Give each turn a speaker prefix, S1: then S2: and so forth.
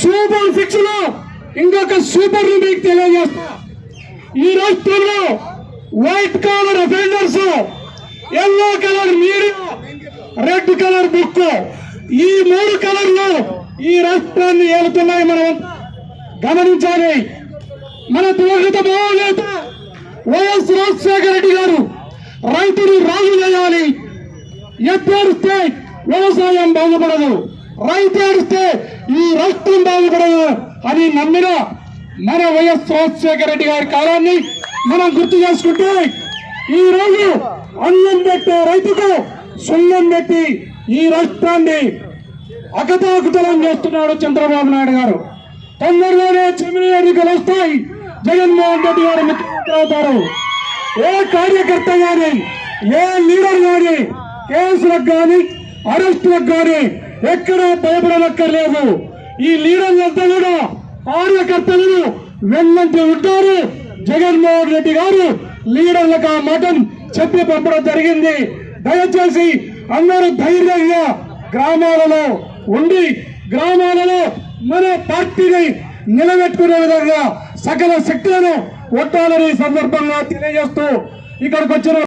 S1: Super సిక్స్లో ఇంకొక సూపర్ని మీకు తెలియజేస్తా. ఈ రాష్ట్రంలో white colour offenders yellow colour media red colour book. ఈ మూడు కలర్లు ఈ రాష్ట్రాన్ని ఏలుతున్నాయి మనం గమనించాలి. మన దివంగత మహానేత వైఎస్ రాజశేఖర రెడ్డి గారు రైతులు రాజు చేయాలి. ఎత్తేడిస్తే వ్యవసాయం బాగుపడదు. రైతు ఏడిస్తే ఈ రాష్ట్రం బాగుపడదు అని నమ్మిన మన వైఎస్ రాజశేఖర రెడ్డి గారి కాలాన్ని మనం గుర్తు చేసుకుంటే ఈ రోజు అన్నం పెట్టే రైతుకు సున్నం పెట్టి ఈ రాష్ట్రాన్ని అగతాకుతలం చేస్తున్నాడు చంద్రబాబు నాయుడు గారు. తొందరలోనే చెమిని ఎన్నికలు వస్తాయి. జగన్మోహన్ రెడ్డి గారు ముఖ్యమంత్రి అవుతారు. ఏ కార్యకర్త గాని ఏ లీడర్ గాని కేసులకు కానీ అరెస్టులకు గాని ఎక్కడా భయపడనక్కర్లేదు. ఈ లీడర్లంతా కూడా కార్యకర్తలను వెన్నంటి ఉంటారు. జగన్మోహన్ రెడ్డి గారు లీడర్లకు ఆ మటన్ చెప్పి పంపడం జరిగింది. దయచేసి అందరూ ధైర్యంగా గ్రామాలలో ఉండి గ్రామాలలో మన పార్టీని నిలబెట్టుకునే విధంగా సకల శక్తులను కొట్టాలని సందర్భంగా తెలియజేస్తూ ఇక్కడికి వచ్చిన